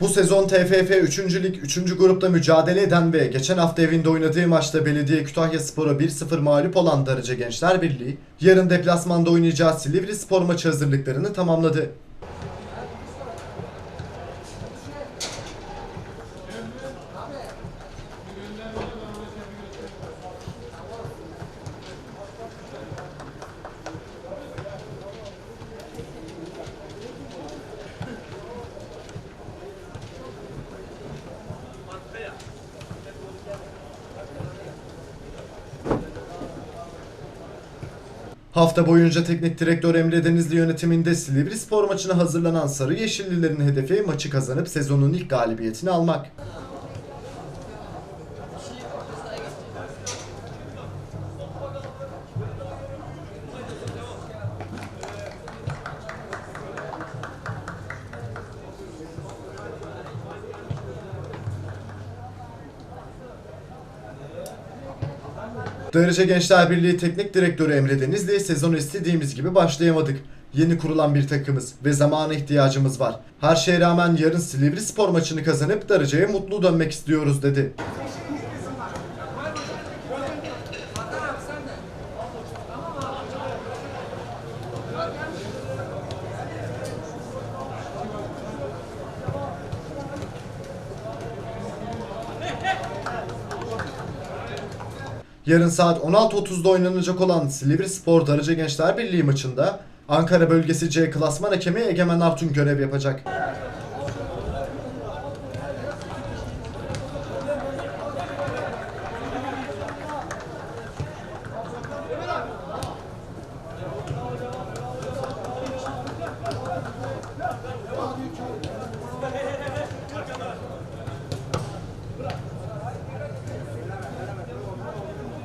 Bu sezon TFF 3. Lig 3. grupta mücadele eden ve geçen hafta evinde oynadığı maçta Belediye Kütahya Spor'a 1-0 mağlup olan Darıca Gençler Birliği, yarın deplasmanda oynayacağı Silivri Spor maçı hazırlıklarını tamamladı. Hafta boyunca teknik direktör Emre Denizli yönetiminde Silivri Spor maçına hazırlanan Sarı Yeşillilerin hedefi maçı kazanıp sezonun ilk galibiyetini almak. Darıca Gençler Birliği Teknik Direktörü Emre Denizli sezonu istediğimiz gibi başlayamadık. Yeni kurulan bir takımız ve zamana ihtiyacımız var. Her şeye rağmen yarın Silivri Spor maçını kazanıp Darıca'ya mutlu dönmek istiyoruz dedi. Yarın saat 16.30'da oynanacak olan Silivri Spor Darıca Gençler Birliği maçında Ankara Bölgesi C Klasman Hakemi Egemen Artun görev yapacak.